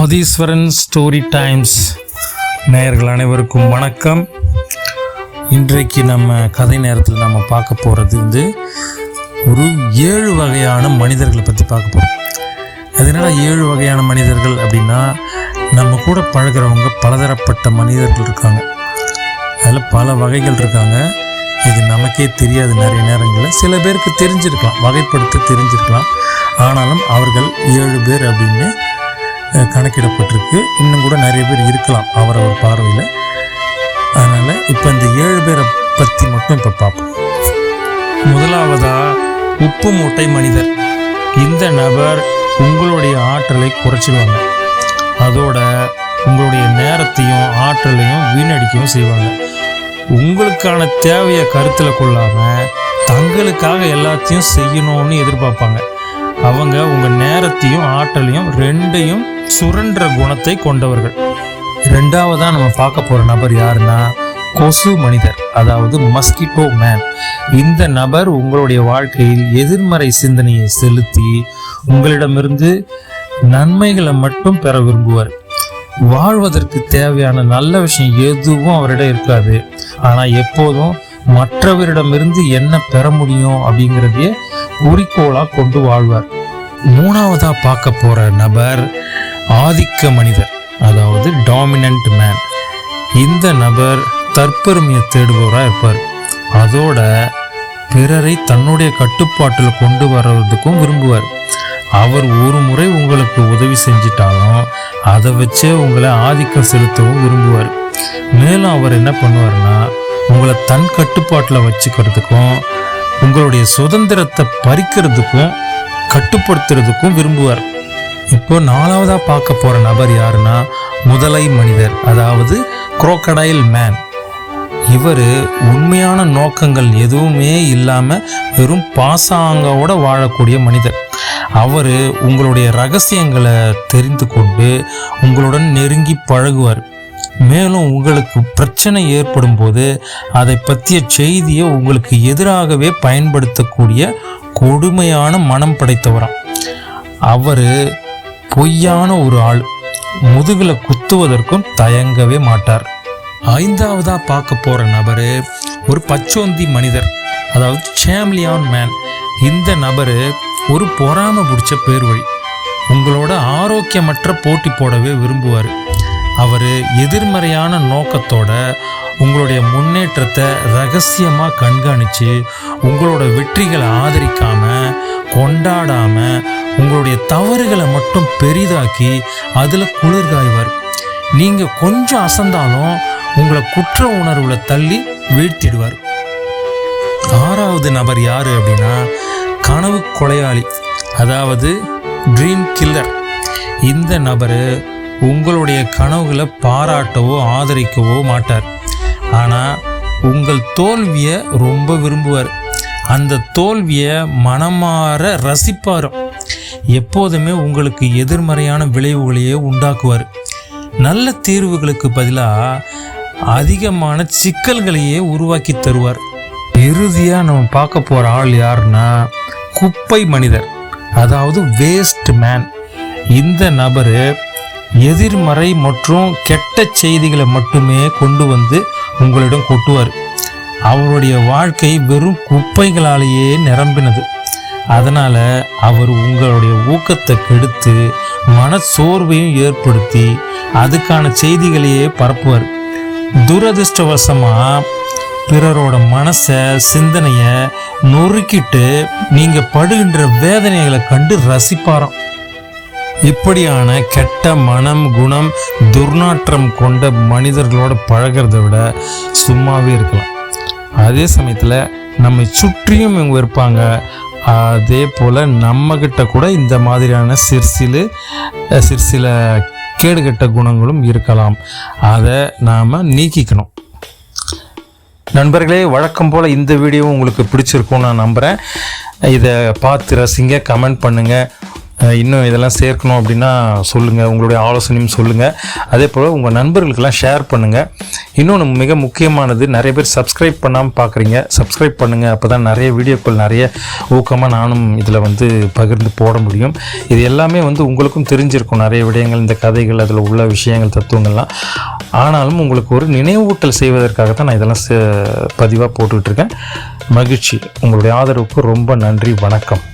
Aadheeswaran story times நேயர்கள் அனைவருக்கும் வணக்கம். இன்றைக்கு நம்ம கதை நேரத்தில் நம்ம பார்க்க போகிறது வந்து ஒரு ஏழு வகையான மனிதர்களை பற்றி பார்க்க போகிறோம் எதனால் ஏழு வகையான மனிதர்கள் அப்படின்னா நம்ம கூட பழகுறவங்க பலதரப்பட்ட மனிதர்கள் இருக்காங்க. அதில் பல வகைகள் இருக்காங்க. இது நமக்கே தெரியாது நிறைய நேரங்களில். சில பேருக்கு தெரிஞ்சிருக்கலாம். வகைப்படுத்த தெரிஞ்சிருக்கலாம். ஆனாலும் அவர்கள் ஏழு பேர் அப்படின்னு கணக்கிடப்பட்டிருக்கு. இன்னும் கூட நிறைய பேர் இருக்கலாம் அவரவர் பார்வையில். அதனால் இப்போ இந்த ஏழு பேரை பற்றி மட்டும் இப்போ பார்ப்போம். முதலாவதா உப்பு மூட்டை மனிதர். இந்த நபர் உங்களுடைய ஆற்றலை குறைச்சிடுவாங்க. அதோட உங்களுடைய நேரத்தையும் ஆற்றலையும் வீணடிக்கவும் செய்வாங்க. உங்களுக்கான தேவையை கருத்தில் கொள்ளாமல் தங்களுக்காக எல்லாத்தையும் செய்யணும்னு எதிர்பார்ப்பாங்க. அவங்க உங்கள் நேரத்தையும் ஆற்றலையும் ரெண்டையும் சுரன்ற குணத்தை கொண்டவர்கள். ரெண்டாவதாக நம்ம பார்க்க போகிற நபர் யாருன்னா கொசு மனிதர் அதாவது மஸ்கிட்டோ மேன் இந்த நபர் உங்களுடைய வாழ்க்கையில் எதிர்மறை சிந்தனையை செலுத்தி உங்களிடமிருந்து நன்மைகளை மட்டும் பெற விரும்புவார். வாழ்வதற்கு தேவையான நல்ல விஷயம் எதுவும் அவரிடம் இருக்காது. ஆனால் எப்போதும் மற்றவரிடமிருந்து என்ன பெற முடியும் அப்படிங்கிறதையே குறிக்கோளாக கொண்டு வாழ்வார். மூணாவதாக பார்க்க போகிற நபர் ஆதிக்க மனிதர் அதாவது டாமினன்ட் மேன் இந்த நபர் தற்பெருமையை தேடுபவராக இருப்பார். அதோட பிறரை தன்னுடைய கட்டுப்பாட்டில் கொண்டு வர்றதுக்கும் விரும்புவார். அவர் ஒரு முறை உங்களுக்கு உதவி செஞ்சிட்டாலும் அதை வச்சே உங்களை ஆதிக்கம் செலுத்தவும் விரும்புவார். மேலும் அவர் என்ன பண்ணுவார்னா உங்களை தன் கட்டுப்பாட்டில் வச்சுக்கிறதுக்கும் உங்களுடைய சுதந்திரத்தை பறிக்கிறதுக்கும் கட்டுப்படுத்துறதுக்கும் விரும்புவார். இப்போ நாலாவதாக பார்க்க போகிற நபர் யாருன்னா முதலை மனிதர் அதாவது குரோக்கடைல் மேன் இவர் உண்மையான நோக்கங்கள் எதுவுமே இல்லாமல் வெறும் பாசாங்கோட வாழக்கூடிய மனிதர். அவர் உங்களுடைய ரகசியங்களை தெரிந்து கொண்டு உங்களுடன் நெருங்கி பழகுவார். மேலும் உங்களுக்கு பிரச்சனை ஏற்படும் போது அதை பற்றிய செய்தியை உங்களுக்கு எதிராகவே பயன்படுத்தக்கூடிய கொடுமையான மனம் படைத்தவராம். அவர் பொய்யான ஒரு ஆள் முதுகுல குத்துவதற்கும் தயங்கவே மாட்டார். ஐந்தாவதா பார்க்க போற நபரு ஒரு பச்சோந்தி மனிதர் அதாவது சேம்லியான் மேன். இந்த நபரு ஒரு பொறாம பிடிச்ச பேர் வழி உங்களோட ஆரோக்கியமற்ற போட்டி போடவே விரும்புவார். அவர் எதிர்மறையான நோக்கத்தோட உங்களுடைய முன்னேற்றத்தை ரகசியமாக கண்காணித்து உங்களோட வெற்றிகளை ஆதரிக்காமல் கொண்டாடாமல் உங்களுடைய தவறுகளை மட்டும் பெரிதாக்கி அதில் குளிர்காய்வார். நீங்கள் கொஞ்சம் அசந்தாலும் உங்களை குற்ற உணர்வில் தள்ளி வீழ்த்திடுவார். ஆறாவது நபர் யார் அப்படின்னா கனவு கொலையாளி அதாவது ட்ரீம் கில்லர் இந்த நபர் உங்களுடைய கனவுகளை பாராட்டவோ ஆதரிக்கவோ மாட்டார். ஆனால் உங்கள் தோல்வியை ரொம்ப விரும்புவார். அந்த தோல்வியை மனமாற ரசிப்பார் எப்போதுமே உங்களுக்கு எதிர்மறையான விளைவுகளையே உண்டாக்குவார். நல்ல தீர்வுகளுக்கு பதிலாக அதிகமான சிக்கல்களையே உருவாக்கி தருவார். இறுதியாக நம்ம பார்க்க போகிற ஆள் யாருன்னா குப்பை மனிதர் அதாவது வேஸ்ட் மேன் இந்த நபர் எதிர்மறை மற்றும் கெட்ட செய்திகளை மட்டுமே கொண்டு வந்து உங்களிடம் கொட்டுவார். அவருடைய வாழ்க்கை வெறும் குப்பைகளாலேயே நிரம்பினது. அதனால் அவர் உங்களுடைய ஊக்கத்தை கெடுத்து மன சோர்வையும் ஏற்படுத்தி அதுக்கான செய்திகளையே பரப்புவார். துரதிருஷ்டவசமாக பிறரோட மனசை சிந்தனையை நொறுக்கிட்டு நீங்கள் படுகின்ற வேதனைகளை கண்டு ரசிப்பாராம். இப்படியான கெட்ட மனம் குணம் துர்நாற்றம் கொண்ட மனிதர்களோட பழகிறத விட சும்மாவே இருக்கலாம். அதே சமயத்தில் நம்மை சுற்றியும் இவங்க இருப்பாங்க. அதே போல் நம்மக்கிட்ட கூட இந்த மாதிரியான சிற்சிலு சிற்சில கேடுகட்ட குணங்களும் இருக்கலாம். அதை நாம் நீக்கிக்கணும். நண்பர்களே வழக்கம் போல் இந்த வீடியோ உங்களுக்கு பிடிச்சிருக்கும் நான் நம்புகிறேன் இதை பார்த்து ரசிங்க கமெண்ட் பண்ணுங்கள் இன்னும் இதெல்லாம் சேர்க்கணும் அப்படின்னா சொல்லுங்கள் உங்களுடைய ஆலோசனையும் சொல்லுங்கள் அதே போல் உங்கள் நண்பர்களுக்கெல்லாம் ஷேர் பண்ணுங்கள் இன்னொன்று மிக முக்கியமானது நிறைய பேர் சப்ஸ்கிரைப் பண்ணாமல் பார்க்குறீங்க சப்ஸ்கிரைப் பண்ணுங்கள் அப்போ தான் நிறைய வீடியோக்கள் நிறைய ஊக்கமாக நானும் இதில் வந்து பகிர்ந்து போட முடியும். இது எல்லாமே வந்து உங்களுக்கும் தெரிஞ்சிருக்கும். நிறைய விடயங்கள் இந்த கதைகள் அதில் உள்ள விஷயங்கள் தத்துவங்கள்லாம். ஆனாலும் உங்களுக்கு ஒரு நினைவூட்டல் செய்வதற்காக தான் நான் இதெல்லாம் பதிவாக போட்டுக்கிட்டு இருக்கேன். மகிழ்ச்சி. உங்களுடைய ஆதரவுக்கு ரொம்ப நன்றி. வணக்கம்.